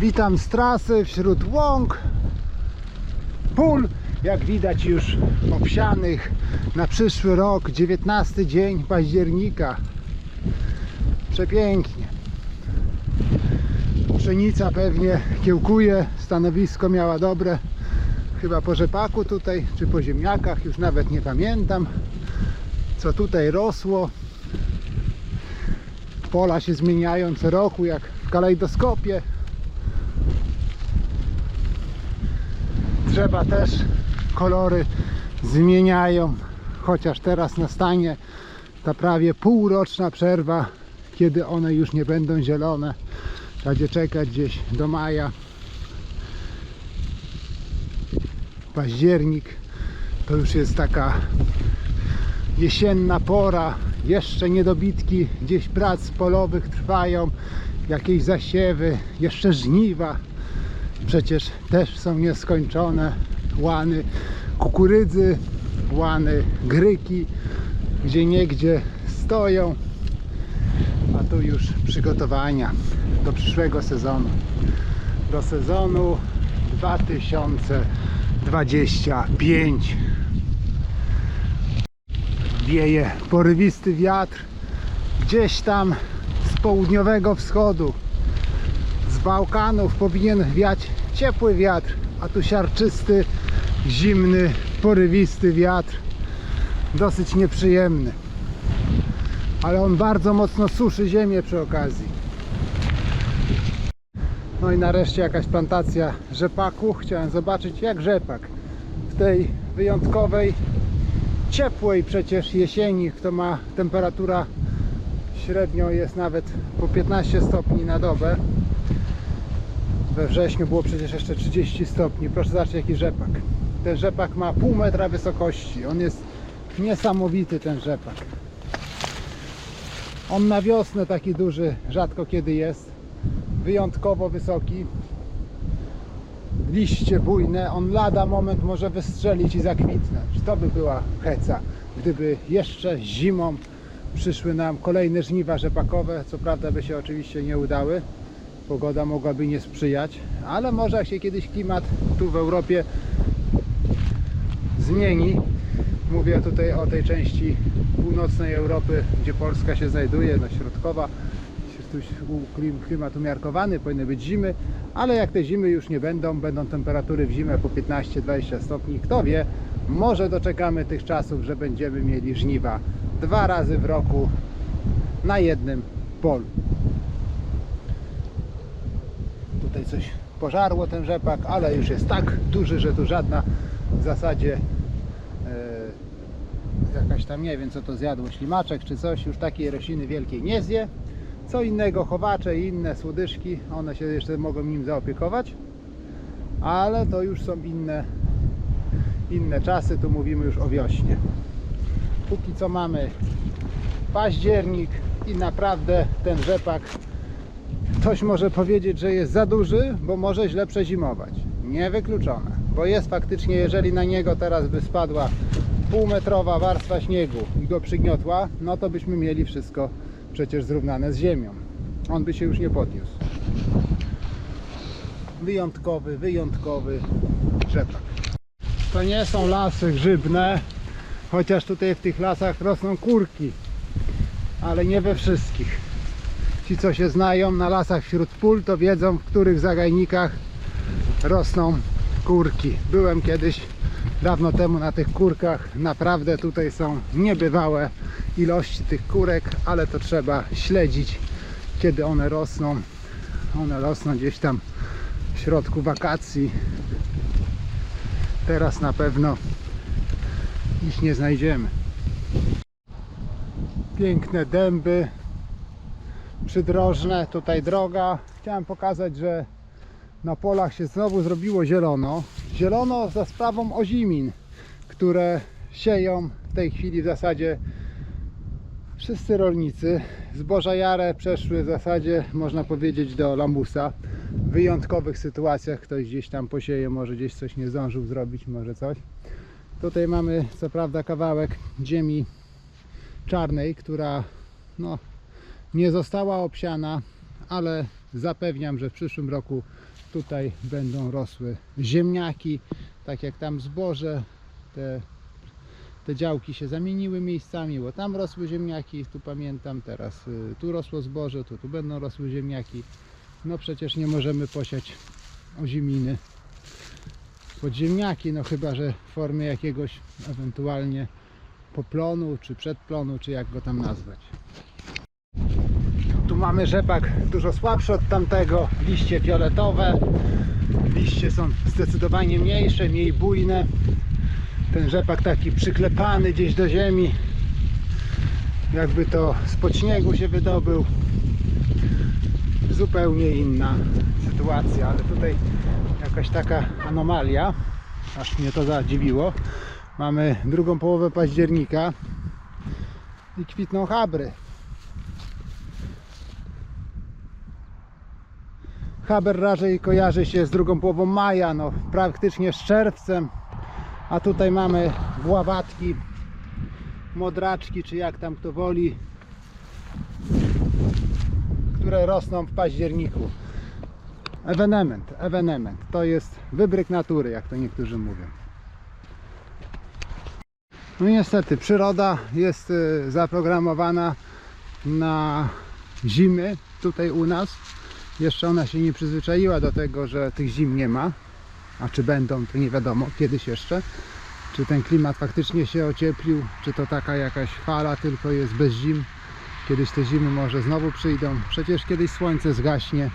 Witam z trasy wśród łąk, pól, jak widać już obsianych na przyszły rok, 19 dzień października. Przepięknie. Pszenica pewnie kiełkuje, stanowisko miała dobre. Chyba po rzepaku tutaj, czy po ziemniakach, już nawet nie pamiętam, co tutaj rosło. Pola się zmieniają co roku, jak w kalejdoskopie. Drzewa też kolory zmieniają, chociaż teraz nastanie ta prawie półroczna przerwa, kiedy one już nie będą zielone. Trzeba czekać gdzieś do maja. Październik to już jest taka jesienna pora. Jeszcze niedobitki gdzieś prac polowych trwają, jakieś zasiewy, jeszcze żniwa przecież też są nieskończone łany kukurydzy, łany gryki, gdzie niegdzie stoją, a tu już przygotowania do przyszłego sezonu, do sezonu 2025. Wieje porywisty wiatr gdzieś tam z południowego wschodu Bałkanów powinien wiać ciepły wiatr, a tu siarczysty, zimny, porywisty wiatr. Dosyć nieprzyjemny. Ale on bardzo mocno suszy ziemię przy okazji. No i nareszcie jakaś plantacja rzepaku. Chciałem zobaczyć jak rzepak w tej wyjątkowej, ciepłej przecież jesieni, kto ma temperatura średnio jest nawet po 15 stopni na dobę. We wrześniu było przecież jeszcze 30 stopni. Proszę zobaczyć jaki rzepak. Ten rzepak ma pół metra wysokości. On jest niesamowity ten rzepak. On na wiosnę taki duży rzadko kiedy jest. Wyjątkowo wysoki. Liście bujne. On lada moment może wystrzelić i zakwitnąć. To by była heca. Gdyby jeszcze zimą przyszły nam kolejne żniwa rzepakowe. Co prawda by się oczywiście nie udały pogoda mogłaby nie sprzyjać, ale może jak się kiedyś klimat tu w Europie zmieni. Mówię tutaj o tej części północnej Europy, gdzie Polska się znajduje, no środkowa. Klimat umiarkowany, powinny być zimy, ale jak te zimy już nie będą, będą temperatury w zimę po 15-20 stopni, kto wie, może doczekamy tych czasów, że będziemy mieli żniwa dwa razy w roku na jednym polu. Tutaj coś pożarło ten rzepak, ale już jest tak duży, że tu żadna w zasadzie e, jakaś tam nie wiem co to zjadło, ślimaczek czy coś, już takiej rośliny wielkiej nie zje. Co innego chowacze i inne słodyżki, one się jeszcze mogą nim zaopiekować, ale to już są inne, inne czasy, tu mówimy już o wiośnie. Póki co mamy październik i naprawdę ten rzepak Ktoś może powiedzieć, że jest za duży, bo może źle przezimować. Niewykluczone, bo jest faktycznie, jeżeli na niego teraz by spadła półmetrowa warstwa śniegu i go przygniotła, no to byśmy mieli wszystko przecież zrównane z ziemią. On by się już nie podniósł. Wyjątkowy, wyjątkowy rzepak. To nie są lasy grzybne, chociaż tutaj w tych lasach rosną kurki, ale nie we wszystkich. Ci, co się znają na lasach wśród pól, to wiedzą, w których zagajnikach rosną kurki. Byłem kiedyś dawno temu na tych kurkach. Naprawdę tutaj są niebywałe ilości tych kurek, ale to trzeba śledzić, kiedy one rosną. One rosną gdzieś tam w środku wakacji. Teraz na pewno ich nie znajdziemy. Piękne dęby, przydrożne, tutaj droga. Chciałem pokazać, że na polach się znowu zrobiło zielono. Zielono za sprawą ozimin, które sieją w tej chwili w zasadzie wszyscy rolnicy. Zboża jare przeszły w zasadzie, można powiedzieć, do lamusa. W wyjątkowych sytuacjach ktoś gdzieś tam posieje, może gdzieś coś nie zdążył zrobić, może coś. Tutaj mamy co prawda kawałek ziemi czarnej, która no, nie została obsiana, ale zapewniam, że w przyszłym roku tutaj będą rosły ziemniaki, tak jak tam zboże, te, te działki się zamieniły miejscami, bo tam rosły ziemniaki, tu pamiętam, teraz y, tu rosło zboże, to tu będą rosły ziemniaki. No przecież nie możemy posiać oziminy pod ziemniaki, no chyba, że w formie jakiegoś ewentualnie poplonu, czy przedplonu, czy jak go tam nazwać. Tu mamy rzepak dużo słabszy od tamtego, liście fioletowe, liście są zdecydowanie mniejsze, mniej bujne. Ten rzepak taki przyklepany gdzieś do ziemi, jakby to spod śniegu się wydobył. Zupełnie inna sytuacja, ale tutaj jakaś taka anomalia, aż mnie to zadziwiło. Mamy drugą połowę października i kwitną chabry. Haber raczej kojarzy się z drugą połową maja, no praktycznie z czerwcem, a tutaj mamy wławatki, modraczki, czy jak tam kto woli, które rosną w październiku. Ewenement, ewenement. To jest wybryk natury, jak to niektórzy mówią. No niestety, przyroda jest y, zaprogramowana na zimy tutaj u nas. Jeszcze ona się nie przyzwyczaiła do tego, że tych zim nie ma. A czy będą, to nie wiadomo, kiedyś jeszcze. Czy ten klimat faktycznie się ocieplił, czy to taka jakaś fala tylko jest bez zim. Kiedyś te zimy może znowu przyjdą. Przecież kiedyś słońce zgaśnie.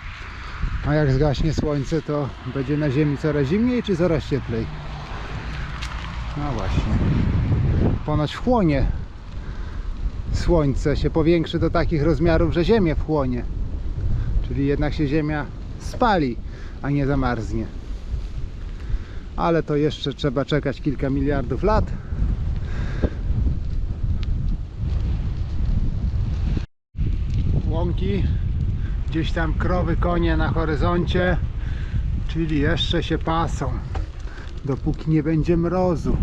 A jak zgaśnie słońce, to będzie na ziemi coraz zimniej, czy coraz cieplej? No właśnie. Ponoć wchłonie słońce się powiększy do takich rozmiarów, że ziemię wchłonie. Czyli jednak się ziemia spali, a nie zamarznie. Ale to jeszcze trzeba czekać kilka miliardów lat. Łąki, gdzieś tam krowy, konie na horyzoncie, czyli jeszcze się pasą, dopóki nie będzie mrozu.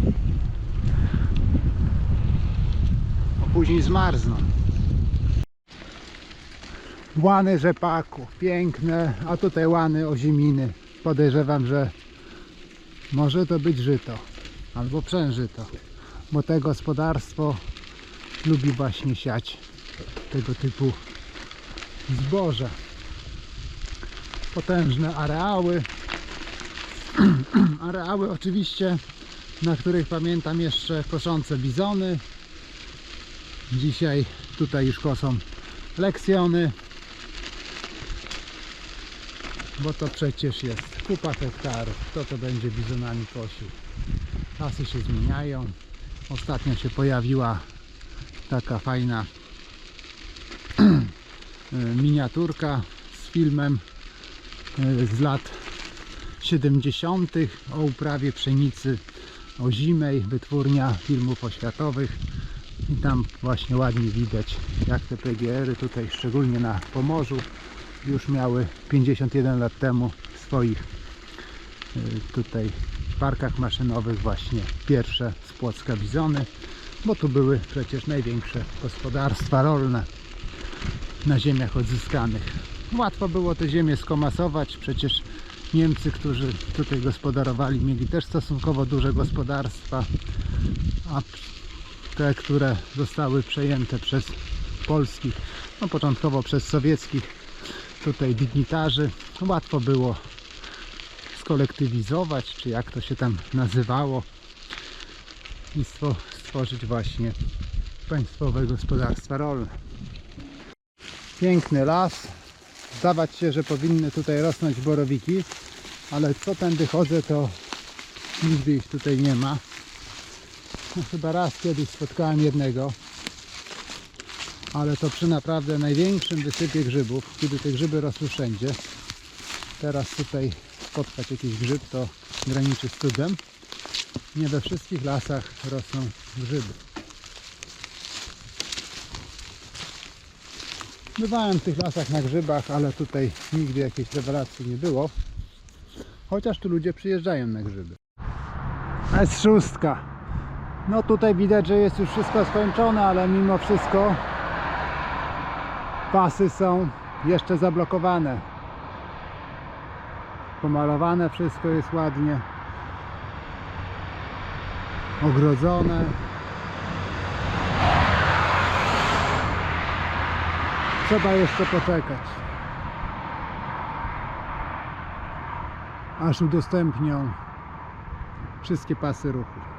A później zmarzną. Łany rzepaku, piękne, a tutaj łany oziminy. Podejrzewam, że może to być żyto albo przężyto, bo te gospodarstwo lubi właśnie siać tego typu zboże. Potężne areały. areały oczywiście, na których pamiętam jeszcze koszące bizony. Dzisiaj tutaj już kosą lekcjony. Bo to przecież jest kupa hektarów. Kto to będzie bizonami kosił? Czasy się zmieniają. Ostatnio się pojawiła taka fajna miniaturka z filmem e, z lat 70. o uprawie pszenicy ozimej, wytwórnia filmów oświatowych i tam właśnie ładnie widać jak te PGR-y tutaj szczególnie na Pomorzu już miały 51 lat temu w swoich e, tutaj parkach maszynowych właśnie pierwsze z Płocka bizony bo tu były przecież największe gospodarstwa rolne na ziemiach odzyskanych. Łatwo było te ziemię skomasować, przecież Niemcy, którzy tutaj gospodarowali, mieli też stosunkowo duże gospodarstwa, a te, które zostały przejęte przez polskich, no początkowo przez sowieckich tutaj dignitarzy, łatwo było skolektywizować, czy jak to się tam nazywało i stwo- stworzyć właśnie państwowe gospodarstwa rolne. Piękny las. Zdawać się, że powinny tutaj rosnąć borowiki, ale co tędy chodzę, to nigdy ich tutaj nie ma. No, chyba raz kiedyś spotkałem jednego, ale to przy naprawdę największym wysypie grzybów, kiedy te grzyby rosły wszędzie. Teraz tutaj spotkać jakiś grzyb to graniczy z cudem. Nie we wszystkich lasach rosną grzyby. Bywałem w tych lasach na grzybach, ale tutaj nigdy jakiejś rewelacji nie było. Chociaż tu ludzie przyjeżdżają na grzyby. S6. No tutaj widać, że jest już wszystko skończone, ale mimo wszystko pasy są jeszcze zablokowane. pomalowane wszystko jest ładnie. Ogrodzone. Trzeba jeszcze poczekać. Aż udostępnią wszystkie pasy ruchu.